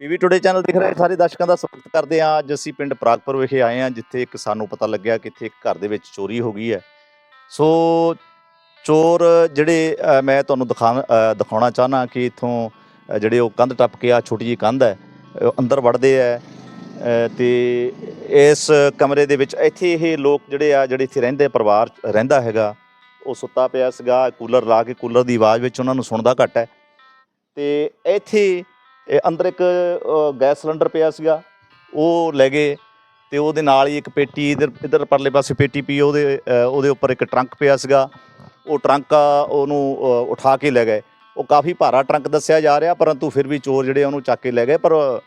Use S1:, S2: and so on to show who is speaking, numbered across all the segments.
S1: PV today channel ਦੇਖ ਰਹੇ ਸਾਰੇ ਦਰਸ਼ਕਾਂ ਦਾ ਸਵਾਗਤ ਕਰਦੇ ਹਾਂ। ਅੱਜ ਅਸੀਂ ਪਿੰਡ ਪ੍ਰਾਗਪੁਰ ਵਿਖੇ ਆਏ ਹਾਂ ਜਿੱਥੇ ਇੱਕ ਸਾਨੂੰ ਪਤਾ ਲੱਗਿਆ ਕਿ ਇੱਥੇ ਇੱਕ ਘਰ ਦੇ ਵਿੱਚ ਚੋਰੀ ਹੋ ਗਈ ਹੈ। ਸੋ ਚੋਰ ਜਿਹੜੇ ਅ, ਮੈਂ ਤੁਹਾਨੂੰ ਦਿਖਾ ਅ, ਦਿਖਾਉਣਾ ਚਾਹਨਾ ਕਿ ਇੱਥੋਂ ਜਿਹੜੇ ਉਹ ਕੰਧ ਟੱਪ ਕੇ ਆ ਛੋਟੀ ਜਿਹੀ ਕੰਧ ਹੈ ਉਹ ਅੰਦਰ ਵੜਦੇ ਹੈ ਅ, ਤੇ ਇਸ ਕਮਰੇ ਦੇ ਵਿੱਚ ਇੱਥੇ ਇਹ ਲੋਕ ਜਿਹੜੇ ਆ ਜਿਹੜੇ ਇੱਥੇ ਰਹਿੰਦੇ ਪਰਿਵਾਰ ਰਹਿੰਦਾ ਹੈਗਾ ਉਹ ਸੁੱਤਾ ਪਿਆ ਸੀਗਾ। ਕੂਲਰ ਲਾ ਕੇ ਕੂਲਰ ਦੀ ਆਵਾਜ਼ ਵਿੱਚ ਉਹਨਾਂ ਨੂੰ ਸੁਣਦਾ ਘੱਟ ਹੈ। ਤੇ ਇੱਥੇ ਇਹ ਅੰਦਰ ਇੱਕ ਗੈਸ ਸਿਲੰਡਰ ਪਿਆ ਸੀਗਾ, ਉਹ ਲੈ ਗਏ ਤੇ ਉਹਦੇ ਨਾਲ ਹੀ ਇੱਕ ਪੇਟੀ ਇਧਰ ਇਧਰ ਪਰਲੇ ਪਾਸੇ ਪੇਟੀ ਪਈ, ਉਹਦੇ ਉਹਦੇ ਉੱਪਰ ਇੱਕ ਟਰੰਕ ਪਿਆ ਸੀਗਾ। ਉਹ ਟਰੰਕ ਉਹਨੂੰ ਉਠਾ ਕੇ ਲੈ ਗਏ। ਉਹ ਕਾਫੀ ਭਾਰਾ ਟਰੰਕ ਦੱਸਿਆ ਜਾ ਰਿਹਾ, ਪਰੰਤੂ ਫਿਰ ਵੀ ਚੋਰ ਜਿਹੜੇ ਉਹਨੂੰ ਚੱਕ ਕੇ ਲੈ ਗਏ, ਪਰ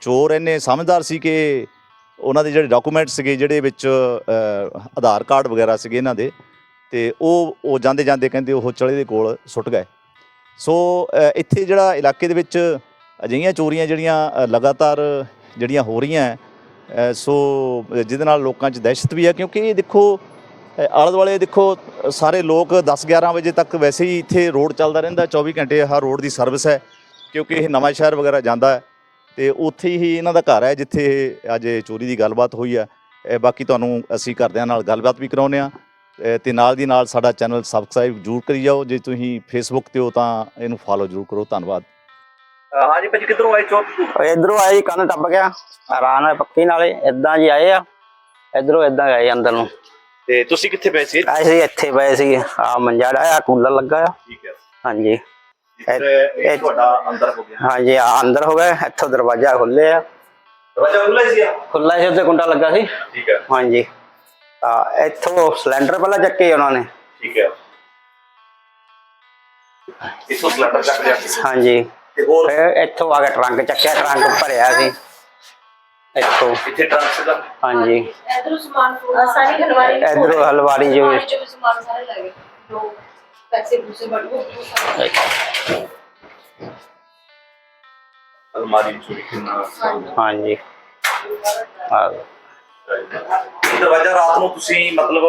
S1: ਚੋਰ ਇੰਨੇ ਸਮਝਦਾਰ ਸੀ ਕਿ ਉਹਨਾਂ ਦੇ ਜਿਹੜੇ ਡਾਕੂਮੈਂਟ ਸੀਗੇ, ਜਿਹੜੇ ਵਿੱਚ ਆਧਾਰ ਕਾਰਡ ਵਗੈਰਾ ਸੀਗੇ ਇਹਨਾਂ ਦੇ, ਤੇ ਉਹ ਉਹ ਜਾਂਦੇ ਜਾਂਦੇ ਕਹਿੰਦੇ ਉਹ ਚਲੇ ਦੇ ਕੋਲ ਸੁੱਟ ਗਏ। ਸੋ ਇੱਥੇ ਜਿਹੜਾ ਇਲਾਕੇ ਦੇ ਵਿੱਚ ਅਜਿਹੀਆਂ ਚੋਰੀਆਂ ਜਿਹੜੀਆਂ ਲਗਾਤਾਰ ਜਿਹੜੀਆਂ ਹੋ ਰਹੀਆਂ ਹੈ, ਸੋ ਜਿਹਦੇ ਨਾਲ ਲੋਕਾਂ 'ਚ ਦਹਿਸ਼ਤ ਵੀ ਹੈ ਕਿਉਂਕਿ ਇਹ ਦੇਖੋ ਆਲੇ ਦੁਆਲੇ ਦੇਖੋ ਸਾਰੇ ਲੋਕ 10 11 ਵਜੇ ਤੱਕ ਵੈਸੇ ਹੀ ਇੱਥੇ ਰੋਡ ਚੱਲਦਾ ਰਹਿੰਦਾ 24 ਘੰਟੇ ਹਰ ਰੋਡ ਦੀ ਸਰਵਿਸ ਹੈ ਕਿਉਂਕਿ ਇਹ ਨਵਾਂ ਸ਼ਹਿਰ ਵਗੈਰਾ ਜਾਂਦਾ ਹੈ ਤੇ ਉੱਥੇ ਹੀ ਇਹਨਾਂ ਦਾ ਘਰ ਹੈ ਜਿੱਥੇ ਇਹ ਅੱਜ ਇਹ ਚੋਰੀ ਦੀ ਗੱਲਬਾਤ ਹੋਈ ਹੈ ਬਾਕੀ ਤੁਹਾਨੂੰ ਅਸੀਂ ਘਰਦਿਆਂ ਨਾਲ ਗੱਲਬਾਤ ਵੀ ਕਰਾਉਂਦੇ ਆ ਤੇ ਨਾਲ ਦੀ ਨਾਲ ਸਾਡਾ ਚੈਨਲ ਸਬਸਕ੍ਰਾਈਬ ਜ਼ਰੂਰ ਕਰੀ ਜਾਓ ਜੇ ਤੁਸੀਂ ਫੇਸਬੁੱਕ ਤੇ ਹੋ ਤਾਂ ਇਹਨੂੰ ਫਾਲੋ ਜ਼ਰੂਰ ਕਰੋ ਧੰਨਵਾਦ। ਹਾਂਜੀ ਭਾਜੀ ਕਿੱਧਰੋਂ ਆਏ ਚੋਰ
S2: ਇਧਰੋਂ ਆਏ ਜੀ, ਕੰਨ ਟੱਪ ਗਿਆ। ਆਰਾਮ ਨਾਲ ਪੱਕੀ ਨਾਲੇ ਇਦਾਂ ਜੀ ਆਏ ਆ। ਇਧਰੋਂ ਇਦਾਂ ਗਏ ਅੰਦਰ ਨੂੰ।
S1: ਤੇ ਤੁਸੀਂ ਕਿੱਥੇ ਪਏ ਸੀ?
S2: ਅਸੀਂ ਇੱਥੇ ਪਏ ਸੀ। ਆ ਮੰਜਾ ਡਾਇਆ ਕੂਲਰ ਲੱਗਾ ਆ।
S1: ਠੀਕ ਹੈ।
S2: ਹਾਂਜੀ।
S1: ਇਹ
S2: ਇਹ-
S1: ਤੁਹਾਡਾ ਅੰਦਰ ਹੋ ਗਿਆ।
S2: ਹਾਂਜੀ ਆ ਅੰਦਰ ਹੋ ਗਏ ਇੱਥੋਂ ਦਰਵਾਜ਼ਾ ਖੁੱਲੇ ਆ
S1: ਦਰਵਾਜ਼ਾ ਖੁੱਲ੍ਹਾ ਹੀ ਸੀ
S2: ਖੁੱਲਾ ਸੀ ਉੱਤੇ ਕੁੰਡਾ ਲੱਗਾ ਸੀ।
S1: ਠੀਕ ਹੈ।
S2: ਹਾਂਜੀ। ਆ ਇੱਥੋਂ ਸਿਲੰਡਰ ਪਹਿਲਾਂ ਚੱਕੇ ਉਹਨਾਂ ਨੇ।
S1: ਠੀਕ ਹੈ। ਇਸੋ ਸਿਲੰਡਰ ਚੱਕ ਲਿਆ।
S2: ਹਾਂਜੀ।
S1: ਤੇ ਹੋਰ
S2: ਫਿਰ ਇੱਥੋਂ ਆ ਕੇ ਟਰੰਕ ਚੱਕਿਆ ਟਰੰਕ ਭਰਿਆ ਸੀ। ਇੱਥੋਂ।
S1: ਇੱਥੇ ਟਰੰਕ ਸੀਗਾ?
S2: ਹਾਂਜੀ।
S3: ਇਧਰੋਂ ਸਮਾਨ ਪੂਰਾ ਸਾਰੀ ਹਲਵਾਰੀ
S2: ਇਧਰੋਂ ਹਲਵਾਰੀ ਜੋ
S3: ਹਲਵਾਰੀ ਚੋਂ ਵੀ ਸਮਾਨ ਸਾਰੇ ਲੱਗੇ ਦੋ ਪੈਸੇ ਪੂਸੇ ਬੜੂ
S1: ਅਲਮਾਰੀ ਚੋਰੀ ਕਿੰਨਾ
S2: ਹਾਂਜੀ। ਆ
S1: ਦਰਵਾਜ਼ਾ ਰਾਤ ਨੂੰ ਤੁਸੀਂ ਮਤਲਬ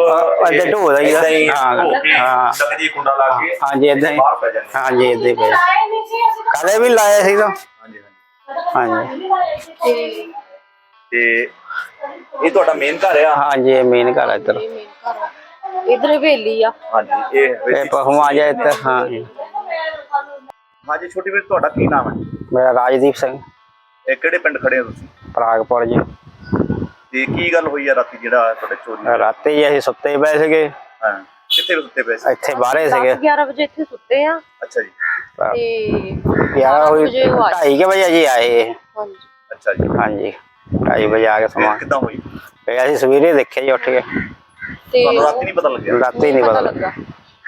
S2: ਅੱਧੇ ਢੋ ਦਾ ਹੀ ਆ।
S1: ਹੀ
S2: ਹਾਂ,
S1: ਢੋ ਕੇ
S2: ਹਾਂ।
S1: ਲੱਕੜੀ ਕੁੰਡਾ ਲਾ ਕੇ
S2: ਹਾਂਜੀ ਇਦਾਂ ਹੀ।
S1: ਬਾਹਰ ਪੈ ਜਾਂਦੇ।
S2: ਹਾਂਜੀ ਇਦਾਂ ਹੀ ਪਏ
S3: ਆਏ ਨਹੀਂ ਸੀ ਅਸੀਂ
S2: ਕਦੇ ਵੀ ਲਾਇਆ ਸੀਗਾ।
S1: ਹਾਂਜੀ ਹਾਂਜੀ।
S2: ਹਾਂਜੀ।
S3: ਤੇ
S1: ਤੇ ਇਹ ਤੁਹਾਡਾ ਮੇਨ ਘਰ ਆ?
S2: ਹਾਂਜੀ ਇਹ ਮੇਨ ਘਰ ਹੈ ਇੱਧਰ।
S3: ਇਹ ਮੇਨ ਘਰ ਇਧਰ ਹਵੇਲੀ ਆ।
S1: ਹਾਂਜੀ ਇਹ
S2: ਇਹ ਪਹੁਆ ਜਾ ਇੱਧਰ ਹਾਂ।
S1: ਹਾਂਜੀ ਛੋਟੀ ਵੀਰ ਤੁਹਾਡਾ ਕੀ ਨਾਮ ਹੈ?
S2: ਮੇਰਾ ਰਾਜਦੀਪ ਸਿੰਘ।
S1: ਇਹ ਕਿਹੜੇ ਪਿੰਡ ਖੜੇ ਹੋ ਤੁਸੀਂ?
S2: ਪ੍ਰਾਗਪੁਰ ਜੀ।
S1: ਤੇ ਕੀ ਗੱਲ ਹੋਈ ਆ ਰਾਤੀ ਜਿਹੜਾ ਤੁਹਾਡੇ ਚੋਰੀ ਹੋਇਆ?
S2: ਰਾਤੀ ਹੀ ਅਸੀਂ ਸੁੱਤੇ ਪਏ ਸੀਗੇ।
S1: ਹਾਂ ਕਿੱਥੇ ਸੁੱਤੇ ਪਏ ਸੀ?
S2: ਇੱਥੇ ਬਾਹਰੇ ਸੀਗੇ।
S3: 10 11 ਵਜੇ ਇੱਥੇ ਸੁੱਤੇ ਆ।
S1: ਅੱਛਾ ਜੀ।
S3: ਤੇ
S2: ਯਾਰ ਹੋਈ
S3: ਵਜੇ ਉਹ ਆਏ।
S2: ਢਾਈ ਕੁ ਵਜੇ ਜੀ ਆਏ। ਇਹ।
S3: ਹਾਂਜੀ।
S1: ਅੱਛਾ ਜੀ।
S2: ਹਾਂਜੀ। ਢਾਈ ਵਜੇ ਆ ਕੇ
S1: ਫਿਰ
S2: ਸਮਾਂ
S1: ਕਿੱਦਾਂ ਹੋਈ?
S2: ਫਿਰ ਅਸੀਂ ਸਵੇਰੇ ਦੇਖਿਆ ਜੀ ਉੱਠ ਕੇ।
S3: ਤੇ
S1: ਤੁਹਾਨੂੰ ਰਾਤੀ ਨਹੀਂ ਪਤਾ ਲੱਗਿਆ?
S2: ਰਾਤੀ ਨਹੀਂ ਪਤਾ ਲੱਗਾ।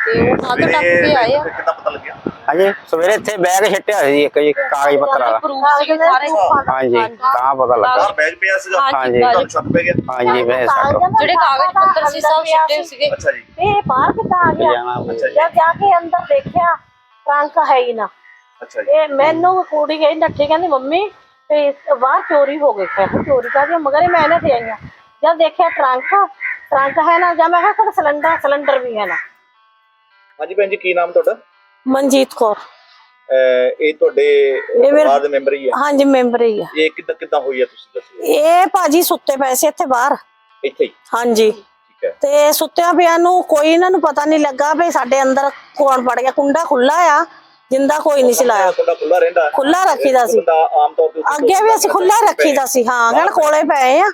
S3: ਤੇ ਉਹ ਕੰਧ ਟੱਪ ਕੇ ਆਏ ਆ।
S1: ਫਿਰ ਕਿੱਦਾਂ ਪਤਾ ਲੱਗਿਆ?
S2: ਹਾਂਜੀ ਸਵੇਰੇ ਇੱਥੇ ਬੈਗ ਛੱਟਿਆ ਸੀ ਇੱਕ ਜੀ ਕਾਗਜ਼ ਪੱਤਰ ਵਾਲਾ
S3: ਪ੍ਰੂਫ ਸੀ ਸਾਰੇ
S2: ਹਾਂਜੀ ਤਾਂ ਪਤਾ ਲੱਗਾ।
S1: ਬੈਗ ਪਿਆ ਸੀਗਾ?
S2: ਹਾਂਜੀ।
S1: ਤੁਹਾਨੂੰ ਸ਼ੱਕ ਪੈ ਗਿਆ
S2: ਹਾਂਜੀ ਮੈਂ ਸਾਡਾ
S3: ਜਿਹੜੇ ਕਾਗਜ਼ ਪੱਤਰ ਸੀ ਸਭ ਸਿੱਟੇ ਸੀਗੇ।
S1: ਅੱਛਾ ਜੀ।
S4: ਇਹ ਬਾਹਰ ਕਿੱਦਾਂ ਆ ਗਿਆ? ਜਦ ਜਾ ਕੇ ਅੰਦਰ ਦੇਖਿਆ ਟਰੰਕ ਹੈ ਹੀ ਨਾ।
S1: ਅੱਛਾ ਜੀ।
S4: ਇਹ ਮੈਨੂੰ ਕੁੜੀ ਗਈ ਨੱਠੀ ਕਹਿੰਦੀ ਮੰਮੀ ਤੇ ਇਸ ਬਾਹਰ ਚੋਰੀ ਹੋ ਗਈ ਮੈਂ ਕਿਹਾ ਚੋਰੀ ਕਾਹਦੀ ਆ? ਮਗਰ ਇਹ ਮੈਂ ਨਾ ਤੇ ਆਈਆਂ ਜਦ ਦੇਖਿਆ ਟਰੰਕ ਟਰੰਕ ਹੈ ਨਾ ਜਾਂ ਮੈਂ ਕਿਹਾ ਸਿਲੰਡਰ ਸਿਲੰਡਰ ਵੀ ਹੈ ਨਾ।
S1: ਹਾਂਜੀ ਭੈਣ ਜੀ ਕੀ ਨਾਮ ਤੁਹਾਡਾ?
S4: ਮਨਜੀਤ ਕੌਰ।
S1: ਅਹ ਇਹ ਤੁਹਾਡੇ
S4: ਮੇਰੇ-
S1: ਪਰਿਵਾਰ ਦੇ ਮੈਂਬਰ ਹੀ ਆ।
S4: ਹਾਂਜੀ ਮੈਂਬਰ ਹੀ ਆ।
S1: ਇਹ ਕਿੱਦਾਂ ਕਿੱਦਾਂ ਹੋਈ ਆ ਤੁਸੀਂ ਦੱਸੋ।
S4: ਇਹ ਭਾਜੀ ਸੁੱਤੇ ਪਏ ਸੀ ਇੱਥੇ ਬਾਹਰ।
S1: ਇੱਥੇ ਹੀ?
S4: ਹਾਂਜੀ।
S1: ਠੀਕ ਹੈ।
S4: ਤੇ ਸੁੱਤਿਆਂ ਪਿਆਂ ਨੂੰ ਕੋਈ ਇਹਨਾਂ ਨੂੰ ਪਤਾ ਨਹੀਂ ਲੱਗਾ ਵੀ ਸਾਡੇ ਅੰਦਰ ਕੌਣ ਵੜ ਗਿਆ। ਕੁੰਡਾ ਖੁੱਲਾ ਆ ਜਿੰਦਾ ਕੋਈ ਨਹੀਂ ਚਲਾਇਆ।
S1: ਕੁੰਡਾ ਖੁੱਲਾ ਰਹਿੰਦਾ।
S4: ਖੁੱਲਾ ਰੱਖੀਦਾ ਸੀ।
S1: ਬੰਦਾ ਆਮ ਤੌਰ ਤੇ
S4: ਅੱਗੇ ਵੀ ਅਸੀਂ ਖੁੱਲਾ ਰੱਖੀਦਾ ਸੀ। ਹਾਂ ਗਣ ਕੋਲੇ ਪਏ ਆ।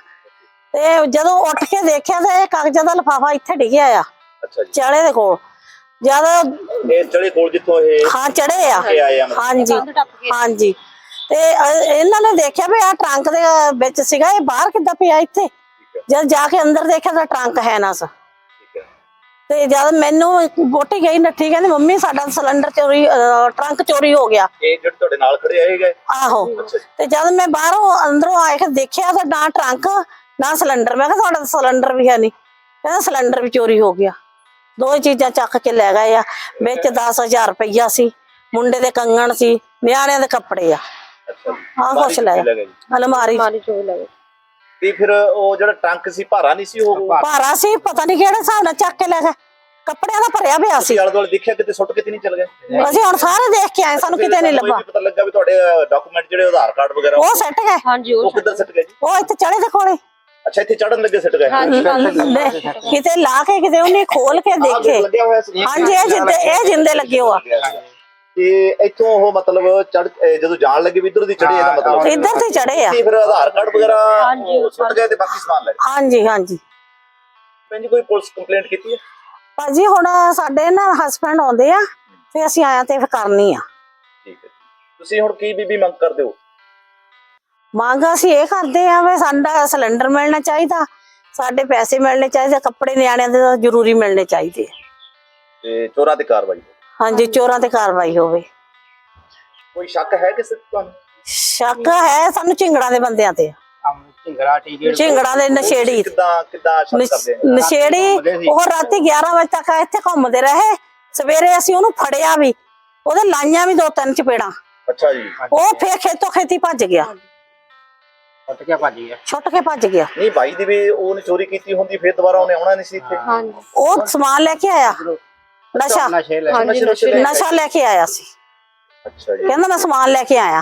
S4: ਤੇ ਜਦੋਂ ਉੱਠ ਕੇ ਦੇਖਿਆ ਤੇ ਇਹ ਕਾਗਜ਼ਾਂ ਦਾ ਲਫਾਫਾ ਇੱਥੇ ਡਿੱਗਿਆ ਆ।
S1: ਅੱਛਾ ਜੀ।
S4: ਚਾਲੇ ਦੇ ਕੋਲ। ਜਦ
S1: ਇਹ ਚੜੇ ਕੋਲ ਜਿੱਥੋਂ ਇਹ
S4: ਹਾਂ ਚੜੇ ਆ।
S1: ਇਹ ਆਏ ਆ ਮਤਲਬ।
S4: ਹਾਂਜੀ।
S3: ਕੰਧ ਟੱਪ ਕੇ
S4: ਹਾਂਜੀ। ਤੇ ਅ- ਇਹਨਾਂ ਨੇ ਦੇਖਿਆ ਵੀ ਆ ਟਰੰਕ ਦੇ ਵਿੱਚ ਸੀਗਾ ਇਹ ਬਾਹਰ ਕਿੱਦਾਂ ਪਿਆ ਇੱਥੇ?
S1: ਠੀਕ ਹੈ।
S4: ਜਦ ਜਾ ਕੇ ਅੰਦਰ ਦੇਖਿਆ ਤਾਂ ਟਰੰਕ ਹੈ ਨਾ ਸੀ
S1: ਠੀਕ ਹੈ।
S4: ਤੇ ਜਦ ਮੈਨੂੰ ਬੋਟੀ ਗਈ ਨੱਠੀ ਕਹਿੰਦੀ ਮੰਮੀ ਸਾਡਾ ਸਿਲੰਡਰ ਚੋਰੀ ਅ, ਟਰੰਕ ਚੋਰੀ ਹੋ ਗਿਆ।
S1: ਇਹ ਜਿਹੜੇ ਤੁਹਾਡੇ ਨਾਲ ਖੜੇ ਆਏ ਗਏ?
S4: ਆਹੋ।
S1: ਅੱਛਾ ਜੀ।
S4: ਤੇ ਜਦ ਮੈਂ ਬਾਹਰੋਂ ਅੰਦਰੋਂ ਆ ਕੇ ਦੇਖਿਆ ਤਾਂ ਨਾ ਟਰੰਕ ਨਾ ਸਿਲੰਡਰ। ਮੈਂ ਕਿਹਾ ਤੁਹਾਡਾ ਤਾਂ ਸਿਲੰਡਰ ਵੀ ਹੈ ਨਹੀਂ। ਕਹਿੰਦਾ ਸਿਲੰਡਰ ਵੀ ਚੋਰੀ ਹੋ ਗਿਆ। ਦੋ ਚੀਜ਼ਾਂ ਚੱਕ ਕੇ ਲੈ ਗਏ ਆ। ਵਿੱਚ 10000 ਰੁਪਈਆ ਸੀ। ਮੁੰਡੇ ਦੇ ਕੰਗਣ ਸੀ। ਨਿਆਣਿਆਂ ਦੇ ਕੱਪੜੇ ਆ। ਆਹ ਕੁਛ ਲੈ
S1: ਲੈ ਗਏ
S4: ਅਲਮਾਰੀ
S3: ਮਾਰੀ ਚੋਰੀ ਲੱਗੇ
S1: ਤੇ ਫਿਰ ਉਹ ਜਿਹੜਾ ਟਰੰਕ ਸੀ ਭਾਰਾ ਨਹੀਂ ਸੀ ਉਹ
S4: ਭਾਰਾ। ਸੀ ਪਤਾ ਨਹੀਂ ਕਿਹੜੇ ਹਿਸਾਬ ਨਾਲ ਚੱਕ ਕੇ ਲੈ ਗਏ। ਕੱਪੜਿਆਂ ਦਾ ਭਰਿਆ ਪਿਆ ਸੀ।
S1: ਤੁਸੀਂ ਆਲੇ ਦੁਆਲੇ ਦੇਖਿਆ ਕਿਤੇ ਸੁੱਟ ਕੇ ਤੇ ਨਹੀਂ ਚਲ ਗਏ?
S4: ਅਸੀਂ ਹੁਣ ਸਾਰੇ ਦੇਖ ਕੇ ਆਏ ਸਾਨੂੰ ਕਿਤੇ ਨਹੀਂ ਲੱਭਾ।
S1: ਪਤਾ ਲੱਗਾ ਵੀ ਤੁਹਾਡੇ ਡਾਕੂਮੈਂਟ ਜਿਹੜੇ ਆਧਾਰ ਕਾਰਡ ਵਗੈਰਾ
S4: ਉਹ ਸੱਟ ਗਏ।
S3: ਹਾਂਜੀ
S1: ਉਹ
S3: ਉਹ
S1: ਕਿੱਧਰ ਸਿੱਟ ਗਏ ਜੀ?
S4: ਉਹ ਇੱਥੇ ਚੜੇ ਦੇ ਕੋਲੇ।
S1: ਅੱਛਾ ਇੱਥੇ ਚੜਨ ਲੱਗੇ ਸਿੱਟ ਗਏ।
S3: ਹਾਂਜੀ
S4: ਲੈ, ਕਿਤੇ ਲਾ ਕੇ ਕਿਤੇ ਉਹਨੇ ਖੋਲ ਕੇ
S1: ਆਹ
S4: ਦੇਖੇ।
S1: ਲੱਗਿਆ ਹੋਇਆ ਸੀ।
S4: ਹਾਂਜੀ ਇਹ ਜਿੰਦੇ ਇਹ ਜਿੰਦੇ ਲੱਗੇ ਹੋ ਆ
S1: ਤੇ ਇੱਥੋਂ ਉਹ ਮਤਲਬ ਚੜ ਜਦੋਂ ਜਾਣ ਲੱਗੇ ਵੀ ਇੱਧਰ ਦੀ ਚੜੇ ਇਹਦਾ ਮਤਲਬ
S4: ਇੱਧਰ ਤੇ ਚੜੇ ਆ।
S1: ਫਿਰ ਆਧਾਰ ਕਾਰਡ ਵਗੈਰਾ ਉਹ ਸੁੱਟ ਗਏ ਤੇ ਬਾਕੀ ਸਮਾਨ ਲੈ ਗਏ।
S4: ਹਾਂਜੀ ਹਾਂਜੀ।
S1: ਭੈਣ ਜੀ ਕੋਈ ਪੁਲਿਸ ਕੰਪਲੇਂਟ ਕੀਤੀ ਹੈ?
S4: ਭਾਜੀ ਹੁਣ ਸਾਡੇ ਨਾ ਹਸਬੰਡ ਆਉਂਦੇ ਆ ਤੇ ਅਸੀਂ ਆਇਆ ਤੇ ਫਿਰ ਕਰਨੀ ਆ।
S1: ਠੀਕ ਹੈ। ਤੁਸੀਂ ਹੁਣ ਕੀ ਬੀਬੀ ਮੰਗ ਕਰਦੇ ਹੋ?
S4: ਮੰਗ ਅਸੀਂ ਇਹ ਕਰਦੇ ਆ ਵੀ ਸਾਡਾ ਸਿਲੰਡਰ ਮਿਲਣਾ ਚਾਹੀਦਾ ਸਾਡੇ ਪੈਸੇ ਮਿਲਣੇ ਚਾਹੀਦੇ ਕੱਪੜੇ ਨਿਆਣਿਆਂ ਦੇ ਤਾਂ ਜ਼ਰੂਰੀ ਮਿਲਣੇ ਚਾਹੀਦੇ ਆ।
S1: ਤੇ ਚੋਰਾਂ ਤੇ ਕਾਰਵਾਈ
S4: ਹਾਂਜੀ ਚੋਰਾਂ ਤੇ ਕਾਰਵਾਈ ਹੋਵੇ।
S1: ਕੋਈ ਸ਼ੱਕ ਹੈ ਕਿਸੇ ਤੇ ਤੁਹਾਨੂੰ?
S4: ਸ਼ੱਕ ਹੈ ਸਾਨੂੰ ਝਿੰਗੜਾਂ ਦੇ ਬੰਦਿਆਂ ਤੇ।
S2: ਟੀਕੇ
S4: ਝਿੰਗੜਾਂ ਦੇ ਨਸ਼ੇੜੀ।
S1: ਕਿੱਦਾਂ ਕਿੱਦਾਂ ਸ਼ੱਕ ਕਰਦੇ
S4: ਨਸ਼-
S1: ਨੇ
S4: ਨਸ਼ੇੜੀ ਉਹ ਰਾਤੀ 11 ਵਜੇ ਤੱਕ ਇੱਥੇ ਘੁੰਮਦੇ ਰਹੇ। ਸਵੇਰੇ ਅਸੀਂ ਉਹਨੂੰ ਫੜਿਆ ਵੀ ਉਹਦੇ ਲਾਈਆਂ ਵੀ ਦੋ ਤਿੰਨ ਚਪੇੜਾਂ।
S1: ਅੱਛਾ ਜੀ।
S4: ਉਹ ਫੇਰ ਖੇਤੋਂ ਖੇਤੀ ਭੱਜ ਗਿਆ।
S2: ਉੱਠ ਕੇ ਭੱਜ ਗਿਆ।
S4: ਛੁੱਟ ਕੇ ਭੱਜ ਗਿਆ।
S1: ਨਹੀਂ ਬਾਈ ਦੀ ਵੀ ਉਹਨੇ ਚੋਰੀ ਕੀਤੀ ਹੁੰਦੀ ਫਿਰ ਦੁਬਾਰਾ ਉਹਨੇ ਆਉਣਾ ਨਹੀਂ ਸੀ ਇੱਥੇ।
S3: ਹਾਂਜੀ।
S4: ਉਹ ਸਮਾਨ ਲੈ ਕੇ ਆਇਆ। ਨਸ਼ਾ।
S2: ਨਸ਼ੇ ਲੈ
S3: ਹਾਂਜੀ
S1: ਨਸ਼ੇ- ਨਸ਼ੇ
S3: ਨਸ਼ੇ
S1: ਲੈ-
S4: ਨਸ਼ਾ ਲੈ ਕੇ ਆਇਆ ਸੀ।
S1: ਅੱਛਾ ਜੀ।
S4: ਕਹਿੰਦਾ ਮੈਂ ਸਮਾਨ ਲੈ ਕੇ ਆਇਆ।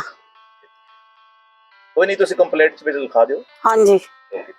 S1: ਕੋਈ ਨਹੀਂ ਤੁਸੀਂ ਕੰਪਲੇਂਟ ਚ ਵੀ ਲਿਖਾ ਦਿਓ।
S4: ਹਾਂਜੀ।
S1: Okay.